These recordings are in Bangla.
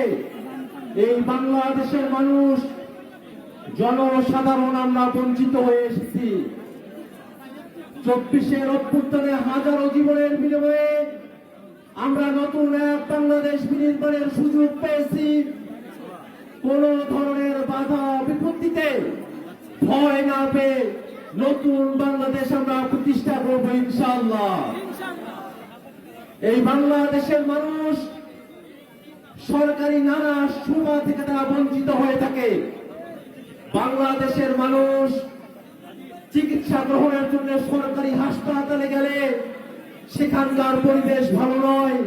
থেকে এই বাংলাদেশের মানুষ জনসাধারণ আমরা বঞ্চিত হয়ে এসেছি। চব্বিশের অভ্যুত্থানে হাজারো জীবনের বিনিময়ে আমরা নতুন এক বাংলাদেশ বিনির্মাণের সুযোগ পেয়েছি। কোন ধরনের বাধা বিপত্তিতে ভয় না পেয়ে নতুন বাংলাদেশ আমরা প্রতিষ্ঠা করব ইনশাল্লাহ এই বাংলাদেশের মানুষ সরকারি নানা সুবিধা থেকে তারা বঞ্চিত হয়ে থাকে। বাংলাদেশের মানুষ চিকিৎসা গ্রহণের জন্য সরকারি হাসপাতালে গেলে সেখানকার পরিবেশ ভালো নয়,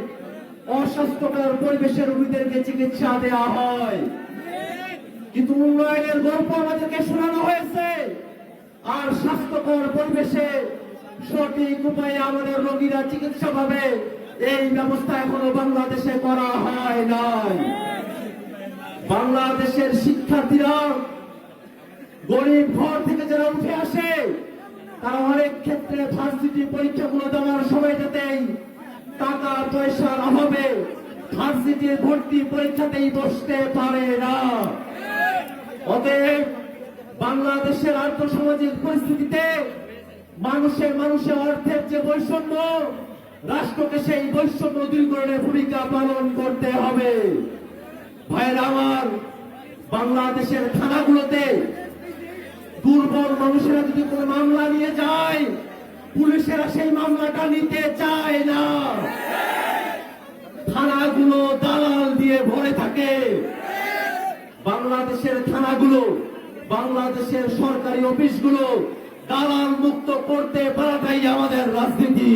অস্বাস্থ্যকর পরিবেশের রোগীদেরকে চিকিৎসা দেওয়া হয়। কিন্তু উন্নয়নের গল্প আমাদেরকে শোনানো হয়েছে, আর স্বাস্থ্যকর পরিবেশে সঠিক উপায়ে আমাদের রোগীরা চিকিৎসা পাবে। এই ব্যবস্থা এখনও বাংলাদেশে করা হয় নাই। বাংলাদেশের শিক্ষার্থীরা গরিব ঘর থেকে যারা উঠে আসে, তারা অনেক ক্ষেত্রে ভার্সিটি পরীক্ষাগুলো দেওয়ার সময়টাতেই টাকা পয়সার অভাবে ভার্সিটির ভর্তি পরীক্ষাতেই বসতে পারে না। অতএব বাংলাদেশের আর্থসামাজিক পরিস্থিতিতে মানুষের মানুষের অর্থের যে বৈষম্য রাষ্ট্রকে সেই বৈষম্য দূরীকরণের ভূমিকা পালন করতে হবে। ভাইয়ের আমার, বাংলাদেশের থানাগুলোতে দুর্বল মানুষেরা যদি কোনো মামলা নিয়ে যায়, পুলিশেরা সেই মামলাটা নিতে চায় না। থানাগুলো দালাল দিয়ে ভরে থাকে। বাংলাদেশের থানাগুলো, বাংলাদেশের সরকারি অফিসগুলো দালাল মুক্ত করতে পারাটাই আমাদের রাজনীতি।